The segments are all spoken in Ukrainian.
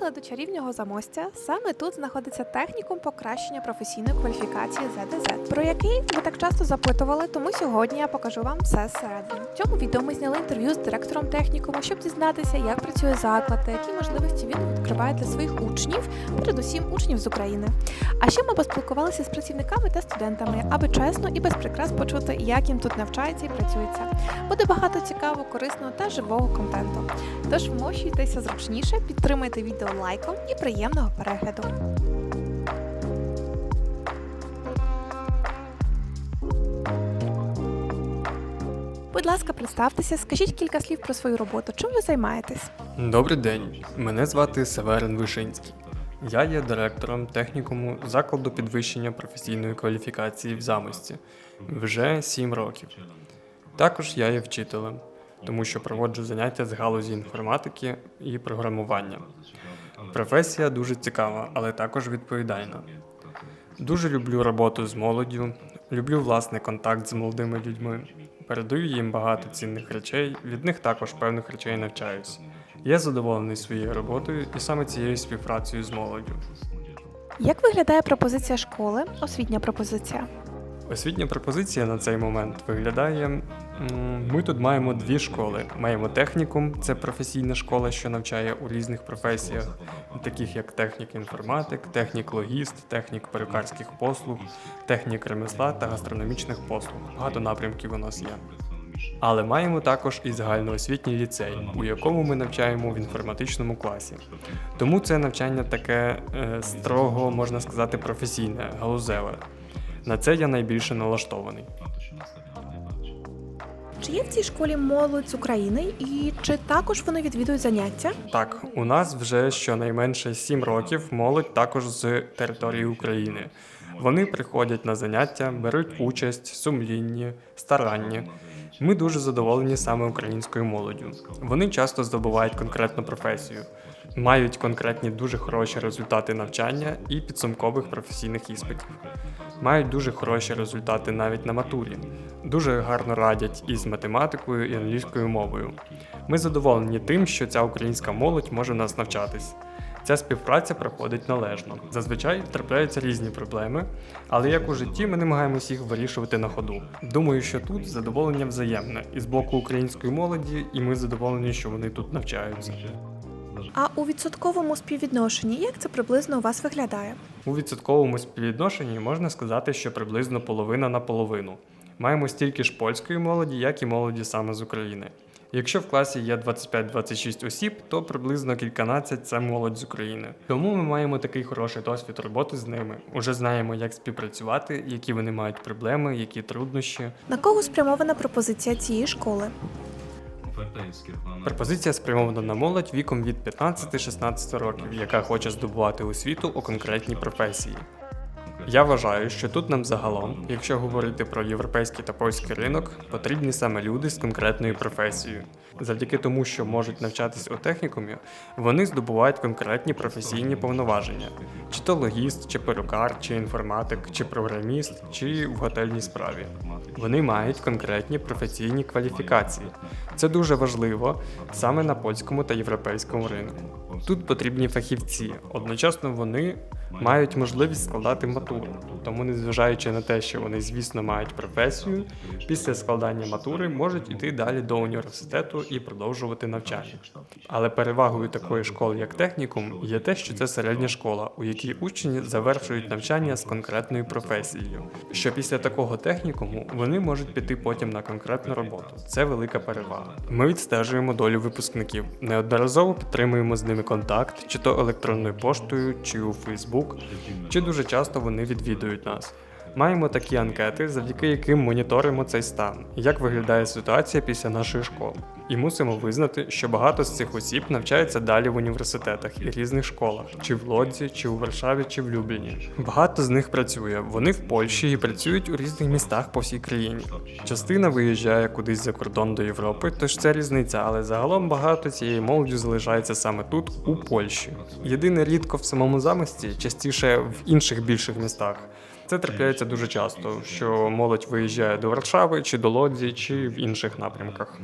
приїхали до чарівнього замостя. Саме тут знаходиться технікум покращення професійної кваліфікації ЗДЗ, про який ви так часто запитували, тому сьогодні я покажу вам все зсередини. В цьому відео ми зняли інтерв'ю з директором технікуму, щоб дізнатися, як працює заклад та які можливості він відкриває для своїх учнів, передусім учнів з України. А ще ми поспілкувалися з працівниками та студентами, аби чесно і без прикрас почути, як їм тут навчається і працюється. Буде багато цікавого, корисного та живого контенту. Тож вмощуйтеся зручніше, підтримайте відео лайком і приємного перегляду. Будь ласка, представтеся, скажіть кілька слів про свою роботу. Чим ви займаєтесь? Добрий день, мене звати Северин Вишинський. Я є директором технікуму закладу підвищення професійної кваліфікації в замості вже 7 років. Також я є вчителем, тому що проводжу заняття з галузі інформатики і програмування. Професія дуже цікава, але також відповідальна. Дуже люблю роботу з молоддю, люблю власний контакт з молодими людьми. Передаю їм багато цінних речей, від них також певних речей навчаюсь. Я задоволений своєю роботою і саме цією співпрацею з молоддю. Як виглядає пропозиція школи, освітня пропозиція? Освітня пропозиція на цей момент виглядає. Ми тут маємо дві школи. Маємо технікум, це професійна школа, що навчає у різних професіях, таких як технік інформатик, технік логіст, технік перукарських послуг, технік ремесла та гастрономічних послуг. Багато напрямків у нас є. Але маємо також і загальноосвітній ліцей, у якому ми навчаємо в інформатичному класі. Тому це навчання таке е, строго, можна сказати, професійне, галузеве. На це я найбільше налаштований. Чи є в цій школі молодь з України і чи також вони відвідують заняття? Так, у нас вже щонайменше 7 років молодь також з території України. Вони приходять на заняття, беруть участь, сумлінні, старанні. Ми дуже задоволені саме українською молоддю. Вони часто здобувають конкретну професію, мають конкретні дуже хороші результати навчання і підсумкових професійних іспитів. Мають дуже хороші результати навіть на матурі. Дуже гарно радять із математикою і англійською мовою. Ми задоволені тим, що ця українська молодь може в нас навчатись. Ця співпраця проходить належно. Зазвичай трапляються різні проблеми, але як у житті ми намагаємося їх вирішувати на ходу. Думаю, що тут задоволення взаємне і з боку української молоді, і ми задоволені, що вони тут навчаються. А у відсотковому співвідношенні як це приблизно у вас виглядає? У відсотковому співвідношенні можна сказати, що приблизно половина на половину. Маємо стільки ж польської молоді, як і молоді саме з України. Якщо в класі є 25-26 осіб, то приблизно кільканадцять це молодь з України. Тому ми маємо такий хороший досвід роботи з ними. Уже знаємо, як співпрацювати, які вони мають проблеми, які труднощі. На кого спрямована пропозиція цієї школи? Оферта є. Пропозиція спрямована на молодь віком від 15-16 років, яка хоче здобувати освіту у конкретній професії. Я вважаю, що тут нам загалом, якщо говорити про європейський та польський ринок, потрібні саме люди з конкретною професією. Завдяки тому, що можуть навчатись у технікумі, вони здобувають конкретні професійні повноваження: чи то логіст, чи перукар, чи інформатик, чи програміст, чи в готельній справі. Вони мають конкретні професійні кваліфікації. Це дуже важливо саме на польському та європейському ринку. Тут потрібні фахівці. Одночасно вони мають можливість складати матуру. Тому, незважаючи на те, що вони, звісно, мають професію, після складання матури можуть іти далі до університету і продовжувати навчання. Але перевагою такої школи, як технікум, є те, що це середня школа, у якій учні завершують навчання з конкретною професією. Що після такого технікуму вони можуть піти потім на конкретну роботу. Це велика перевага. Ми відстежуємо долю випускників, неодноразово підтримуємо з ними контакт, чи то електронною поштою, чи у Фейсбук, чи дуже часто вони відвідують нас. Маємо такі анкети, завдяки яким моніторимо цей стан, як виглядає ситуація після нашої школи. І мусимо визнати, що багато з цих осіб навчаються далі в університетах і різних школах, чи в Лодзі, чи у Варшаві, чи в Любліні. Багато з них працює. Вони в Польщі і працюють у різних містах по всій країні. Частина виїжджає кудись за кордон до Європи, тож це різниця, але загалом багато цієї молоді залишається саме тут, у Польщі. Єдине рідко в самому замості, частіше в інших більших містах. Це трапляється дуже часто, що молодь виїжджає до Варшави чи до Лодзі, чи в інших напрямках.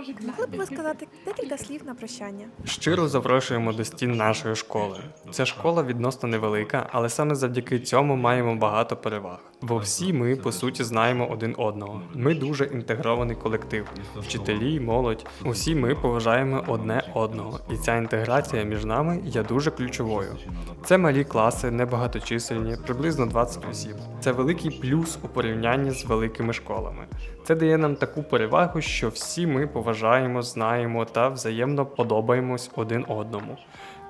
Могли б ви сказати декілька слів на прощання? Щиро запрошуємо до стін нашої школи. Ця школа відносно невелика, але саме завдяки цьому маємо багато переваг. Бо всі ми, по суті, знаємо один одного. Ми дуже інтегрований колектив. Вчителі, молодь, усі ми поважаємо одне одного, і ця інтеграція між нами є дуже ключовою. Це малі класи, небагаточисельні, приблизно 20 осіб. Це великий плюс у порівнянні з великими школами. Це дає нам таку перевагу, що всі ми поважаємо, знаємо та взаємно подобаємось один одному.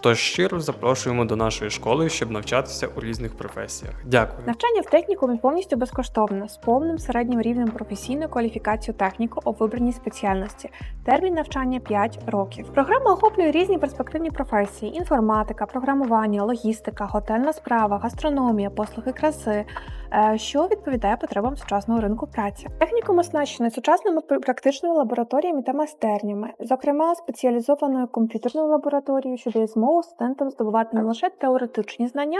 Тож щиро запрошуємо до нашої школи, щоб навчатися у різних професіях. Дякую. Навчання в технікумі повністю безкоштовне, з повним середнім рівнем професійної кваліфікації техніку у вибраній спеціальності. Термін навчання 5 років. Програма охоплює різні перспективні професії: інформатика, програмування, логістика, готельна справа, гастрономія, послуги краси, що відповідає потребам сучасного ринку праці. Технікум оснащений сучасними пр- практичними лабораторіями та майстернями, зокрема спеціалізованою комп'ютерною лабораторією, що дає змогу студентам здобувати не лише теоретичні знання,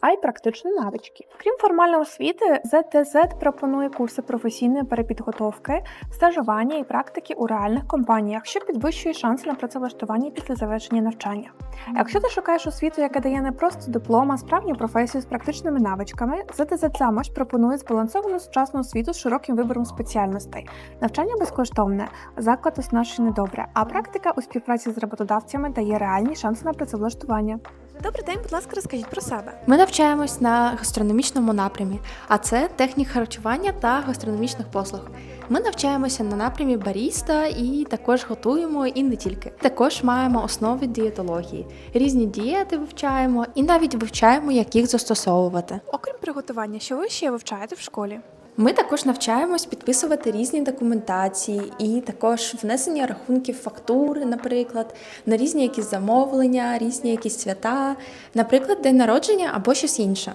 а й практичні навички. Крім формальної освіти, ЗТЗ пропонує курси професійної перепідготовки, стажування і практики у реальних компаніях, що підвищує шанси на працевлаштування після завершення навчання. Якщо ти шукаєш освіту, яка дає не просто диплом, а справжню професію з практичними навичками, ЗТЗ Цамош пропонує збалансовану сучасну освіту з широким вибором спеціальностей. Навчання безкоштовне, заклад оснащений добре, а практика у співпраці з роботодавцями дає реальні шанси на працевлаштування. Добрий день, будь ласка, розкажіть про себе. Ми навчаємось на гастрономічному напрямі, а це технік харчування та гастрономічних послуг. Ми навчаємося на напрямі баріста і також готуємо і не тільки. Також маємо основи дієтології, різні дієти вивчаємо і навіть вивчаємо, як їх застосовувати. Окрім приготування, що ви ще вивчаєте в школі? Ми також навчаємось підписувати різні документації і також внесення рахунків фактури, наприклад, на різні якісь замовлення, різні якісь свята, наприклад, день народження або щось інше.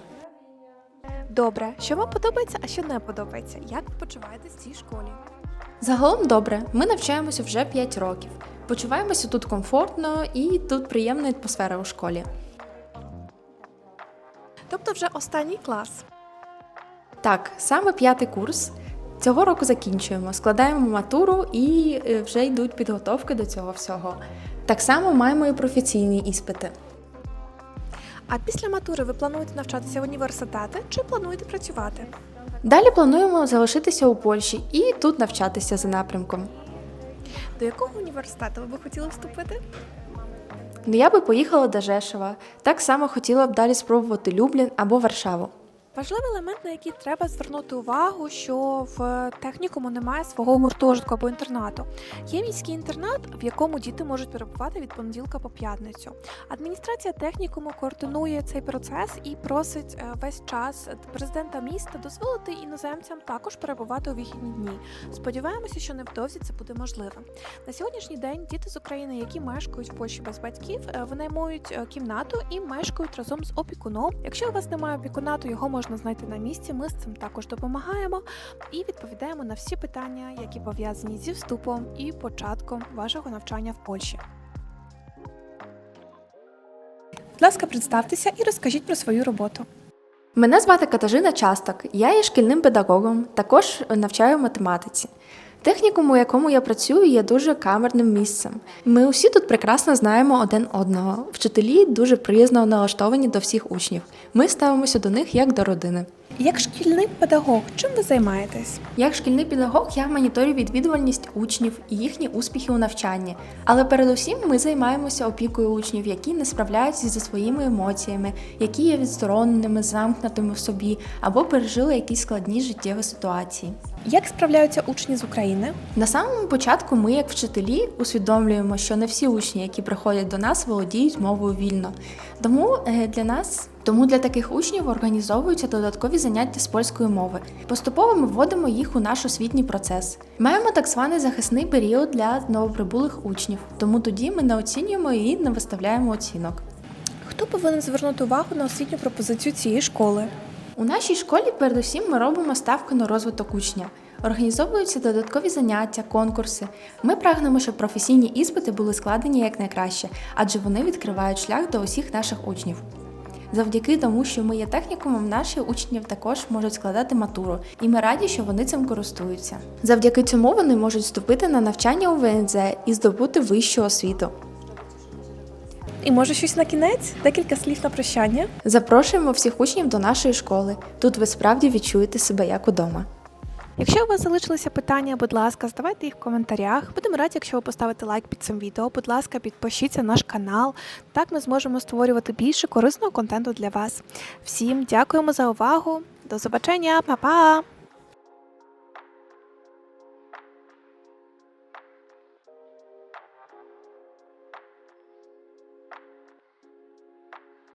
Добре, що вам подобається, а що не подобається? Як ви почуваєтесь в цій школі? Загалом добре, ми навчаємося вже 5 років. Почуваємося тут комфортно і тут приємна атмосфера у школі. Тобто вже останній клас. Так, саме п'ятий курс. Цього року закінчуємо, складаємо матуру і е, вже йдуть підготовки до цього всього. Так само маємо і професійні іспити. А після матури ви плануєте навчатися в університети чи плануєте працювати? Далі плануємо залишитися у Польщі і тут навчатися за напрямком. До якого університету ви б хотіли вступити? Ну, я би поїхала до Жешова. Так само хотіла б далі спробувати Люблін або Варшаву. Важливий елемент, на який треба звернути увагу, що в технікуму немає свого гуртожитку або інтернату. Є міський інтернат, в якому діти можуть перебувати від понеділка по п'ятницю. Адміністрація технікуму координує цей процес і просить е, весь час президента міста дозволити іноземцям також перебувати у вихідні дні. Сподіваємося, що невдовзі це буде можливо. На сьогоднішній день діти з України, які мешкають в Польщі без батьків, е, винаймують е, кімнату і мешкають разом з опікуном. Якщо у вас немає опікуна, то його можна знайти на місці. Ми з цим також допомагаємо і відповідаємо на всі питання, які пов'язані зі вступом і початком вашого навчання в Польщі. Будь ласка, представтеся і розкажіть про свою роботу. Мене звати Катажина Часток. Я є шкільним педагогом, також навчаю математиці. Технікум, у якому я працюю, є дуже камерним місцем. Ми усі тут прекрасно знаємо один одного. Вчителі дуже приязно налаштовані до всіх учнів. Ми ставимося до них як до родини. Як шкільний педагог, чим ви займаєтесь? Як шкільний педагог я моніторю відвідувальність учнів і їхні успіхи у навчанні. Але передусім ми займаємося опікою учнів, які не справляються зі своїми емоціями, які є відстороненими, замкнутими в собі або пережили якісь складні життєві ситуації. Як справляються учні з України? На самому початку ми, як вчителі, усвідомлюємо, що не всі учні, які приходять до нас, володіють мовою вільно. Тому е, для нас, тому для таких учнів організовуються додаткові заняття з польської мови. Поступово ми вводимо їх у наш освітній процес. Маємо так званий захисний період для новоприбулих учнів, тому тоді ми не оцінюємо і не виставляємо оцінок. Хто повинен звернути увагу на освітню пропозицію цієї школи? У нашій школі передусім ми робимо ставку на розвиток учня. Організовуються додаткові заняття, конкурси. Ми прагнемо, щоб професійні іспити були складені якнайкраще, адже вони відкривають шлях до усіх наших учнів. Завдяки тому, що ми є технікумом, наші учні також можуть складати матуру, і ми раді, що вони цим користуються. Завдяки цьому вони можуть вступити на навчання у ВНЗ і здобути вищу освіту. І може щось на кінець? Декілька слів на прощання. Запрошуємо всіх учнів до нашої школи. Тут ви справді відчуєте себе як удома. Якщо у вас залишилися питання, будь ласка, задавайте їх в коментарях. Будемо раді, якщо ви поставите лайк під цим відео. Будь ласка, підпишіться на наш канал. Так ми зможемо створювати більше корисного контенту для вас. Всім дякуємо за увагу. До побачення, па-па!